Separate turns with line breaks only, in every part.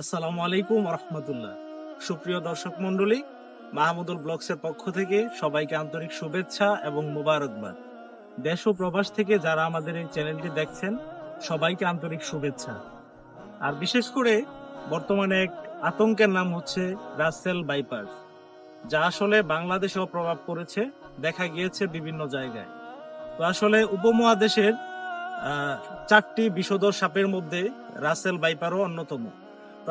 আসসালামু আলাইকুম রহমতুল্লাহ সুপ্রিয় দর্শক মন্ডলী মাহমুদুল ব্লগসের পক্ষ থেকে সবাইকে আন্তরিক শুভেচ্ছা এবং মোবারকবাদ। দেশ ও প্রবাস থেকে যারা আমাদের এই চ্যানেলটি দেখছেন, সবাইকে আন্তরিক শুভেচ্ছা। আর বিশেষ করে বর্তমানে এক আতঙ্কের নাম হচ্ছে রাসেল বাইপাস, যা আসলে বাংলাদেশেও প্রভাব পড়েছে, দেখা গিয়েছে বিভিন্ন জায়গায়। তো আসলে উপমহাদেশের চারটি বিষধর সাপের মধ্যে রাসেল বাইপারও অন্যতম।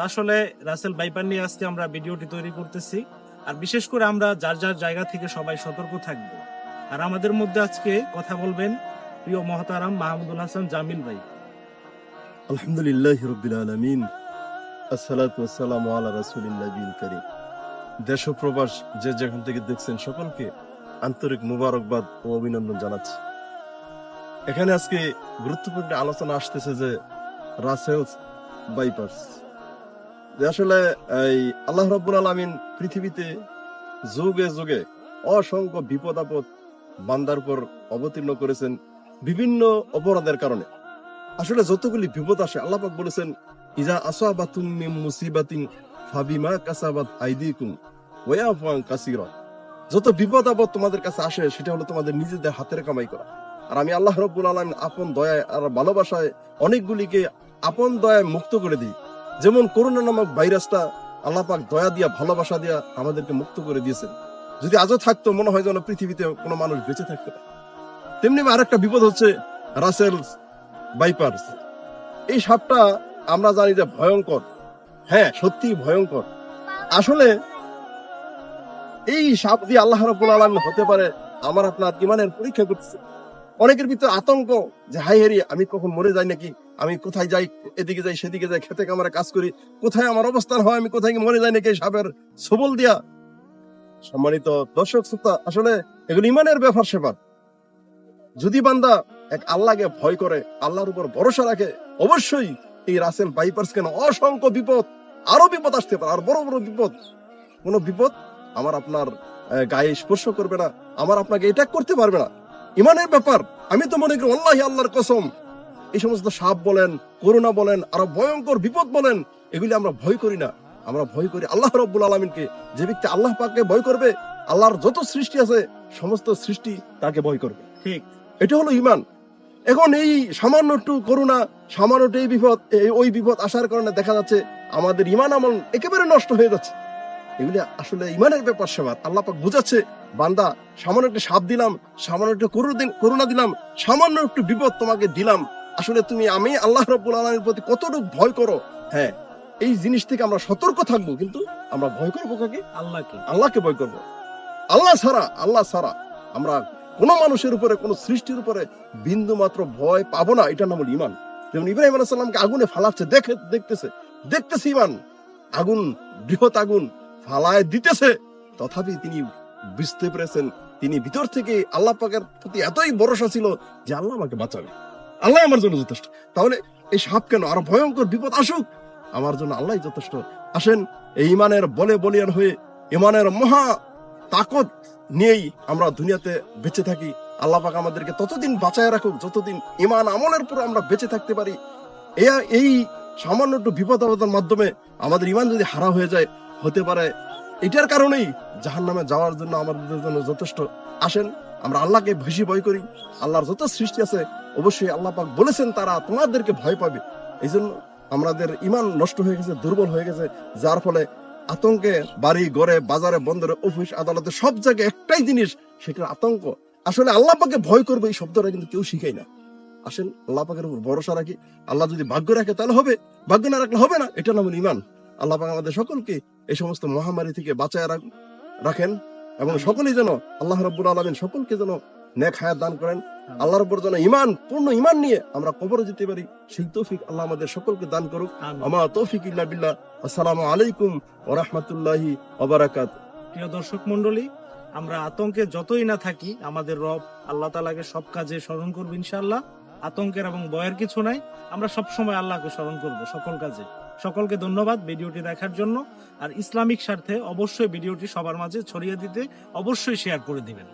আসলে রাসেল বাইপার নিয়ে আজকে আমরা ভিডিওটি তৈরি করতেছি। আর বিশেষ করে আমরা যার যার জায়গা থেকে সবাই সতর্ক থাকব। আর আমাদের মধ্যে আজকে কথা বলবেন প্রিয় মহতারাম মাহমুদুল হাসান জামিল ভাই।
আলহামদুলিল্লাহ রবিল আলমিন। আসসালামু আলা রাসূলিল্লাহ কারীম। দেশ যে যেখান থেকে দেখছেন সকলকে আন্তরিক মুবারকবাদ ও অভিনন্দন জানাচ্ছি। এখানে আজকে গুরুত্বপূর্ণ আলোচনা আসতেছে যে রাসেলস বাইপাস যে আসলে এই আল্লাহ রাব্বুল আলামিন পৃথিবীতে যুগে যুগে অসংখ্য বিপদ আপদ বান্দার উপর অবতীর্ণ করেছেন বিভিন্ন অপরাধের কারণে। আসলে যতগুলি বিপদ আসে, আল্লাহ পাক বলেছেন, ইজা আসাবাতুম মিন মুসিবাতিন ফাবিমা কাসাবাত আইদিকুম ওয়া আফওয়ান কাসীরা। যত বিপদ আপদ তোমাদের কাছে আসে, সেটা হলো তোমাদের নিজেদের হাতের কামাই করা। আর আমি আল্লাহ রাব্বুল আলামিন আপন দয়ায় আর ভালোবাসায় অনেকগুলিকে আপন দয়ায় মুক্ত করে দিই। যেমন করোনা নামক ভাইরাসটা আল্লাহ পাক দয়া দিয়া, ভালোবাসা দিয়া আমাদেরকে মুক্ত করে দিয়েছেন। যদি আজও থাকতো, মনে হয় যেন পৃথিবীতে কোনো মানুষ বেঁচে থাকতো না। তেমনি আরেকটা বিপদ হচ্ছে রাসেলস বাইপার্স এই সাপটা আমরা জানি যে ভয়ঙ্কর। হ্যাঁ সত্যি ভয়ঙ্কর। আসলে এই সাপ দিয়ে আল্লাহ রাব্বুল আলামিন হতে পারে আমার আপনার ইমানের পরীক্ষা করতেছে। অনেকের ভিতরে আতঙ্ক যে হাই হেরি, আমি কখন মরে যাই নাকি? আমি কোথায় যাই, এদিকে যাই, সেদিকে যাই, খেতে কামারে কাজ করি। কোথায় আমার অবস্থান হয়, আমি কোথায় মরে যাই নাকি সাপের সবল দিয়া? সম্মানিত দর্শক, শ্রোতা, আসলে এগুলো ইমানের ব্যাপার সেবার যদি বান্দা এক আল্লাহকে ভয় করে, আল্লাহর উপর ভরসা রাখে, অবশ্যই এই রাসেল বাইপার্স কেন অসংখ্য বিপদ, আরও বিপদ আসতে পারে, আর বড় বড় বিপদ। কোন বিপদ আমার আপনার গায়ে স্পর্শ করবে না, আমার আপনাকে এটা করতে পারবে না। ইমানের ব্যাপার, আমি তো মনে করি আল্লাহ আল্লাহর কসম এই সমস্ত সাপ বলেন করোনা বলেন আরও ভয়ঙ্কর বিপদ বলেন এগুলি আমরা ভয় করি না। আমরা ভয় করি আল্লাহ রব্বুল আলমিনকে। যে ব্যক্তি আল্লাহ পাককে ভয় করবে আল্লাহর যত সৃষ্টি আছে সমস্ত সৃষ্টি তাকে ভয় করবে।
ঠিক।
এটা হলো ইমান এখন এই সামান্য একটু করুণা সামান্য এই বিপদ ওই বিপদ আসার কারণে দেখা যাচ্ছে আমাদের ইমান আমল একেবারে নষ্ট হয়ে যাচ্ছে। এগুলি আসলে ইমানের ব্যাপার সেবার আল্লাহ পাক বুঝাচ্ছে বান্দা সামান্য একটু সাপ দিলাম সামান্য একটু করুণা দিলাম সামান্য একটু বিপদ তোমাকে দিলাম। আসলে তুমি আমি আল্লাহ রব্বুল আলমীর প্রতি কতটুকু ভয় করো? হ্যাঁ এই জিনিস থেকে আমরা সতর্ক থাকব কিন্তু আমরা ভয় করব কাকে?
আল্লাহকে।
আল্লাহকে ভয় করব। আল্লাহ ছাড়া আল্লাহ ছাড়া আমরা কোন মানুষের উপরে কোন সৃষ্টির উপরে বিন্দু মাত্র ভয় পাবো না এটা নাম হলো ইমান যেমন ইব্রাহিম আলাইহিস সালামকে আগুনে ফালাচ্ছে দেখে দেখতেছে দেখতেছে ইমান আগুন বৃহৎ আগুন ফালায় দিতেছে। তথাপি তিনি বুঝতে পেরেছেন তিনি ভিতর থেকে আল্লাহ পাকের প্রতি এতই ভরসা ছিল যে আল্লাহ আমাকে বাঁচাবে। আল্লাহ আমার জন্য যথেষ্ট। তাহলে এই সাপ কেন আরও ভয়ঙ্কর বিপদ আসুক? আমার জন্য আল্লাহ যথেষ্ট। আসেন, এই ইমানের বলে বলিয়ান হয়ে ইমানের মহা তাকত নিয়েই আমরা দুনিয়াতে বেঁচে থাকি। আল্লাহ পাক আমাদেরকে ততদিন বাঁচায় রাখুক, যতদিন ইমান আমলের পর আমরা বেঁচে থাকতে পারি। এই সামান্য একটু বিপদ আপদের মাধ্যমে আমাদের ইমান যদি হারা হয়ে যায়, হতে পারে। এটার কারণেই জাহান নামে যাওয়ার জন্য আমাদের জন্য যথেষ্ট। আসেন আমরা আল্লাহকে বেশি ভয় করি। আল্লাহর যত সৃষ্টি আছে, অবশ্যই আল্লাহ পাক বলেছেন তারা তোমাদেরকে ভয় পাবে। এই জন্য আমাদের ইমান নষ্ট হয়ে গেছে, দুর্বল হয়ে গেছে, যার ফলে আতঙ্কে বাড়ি, ঘরে, বাজারে, বন্দরে, অফিস, আদালতে সব জায়গায় একটাই জিনিস সেটা আতঙ্ক। আসলে আল্লাহ পাকে ভয় করবে এই শব্দটা কিন্তু কেউ শিখাই না। আসেন, আল্লাহ পাকের উপর ভরসা রাখি। আল্লাহ যদি ভাগ্য রাখে, তাহলে হবে। ভাগ্য না রাখলে হবে না, এটা নাম ইমান আল্লাহ পাক আমাদের সকলকে এই সমস্ত মহামারী থেকে বাঁচায় রাখ- রাখেন। এবং সকলেই যেন আল্লাহ রব্বুল আলমিন সকলকে যেন নেক হায়াত দান করেন। আল্লাহর উপর যেন ইমান পূর্ণ ইমান নিয়ে আমরা কবরে যেতে পারি সেই তৌফিক আল্লাহ আমাদের সকলকে দান করুক। আমার তৌফিক ইল্লা বিল্লাহ। আসসালামু আলাইকুম ওয়া রাহমাতুল্লাহি ওয়া বারাকাতুহু।
প্রিয় দর্শক মন্ডলী আমরা আতঙ্কে যতই না থাকি আমাদের রব আল্লাহ তালাকে সব কাজে স্মরণ করব ইনশাআল্লাহ। আতঙ্কের এবং বয়ের কিছু নাই আমরা সব সময় আল্লাহকে স্মরণ করব সকল কাজে। সকলকে ধন্যবাদ ভিডিওটি দেখার জন্য। আর ইসলামিক স্বার্থে অবশ্যই ভিডিওটি সবার মাঝে ছড়িয়ে দিতে অবশ্যই শেয়ার করে দিবেন।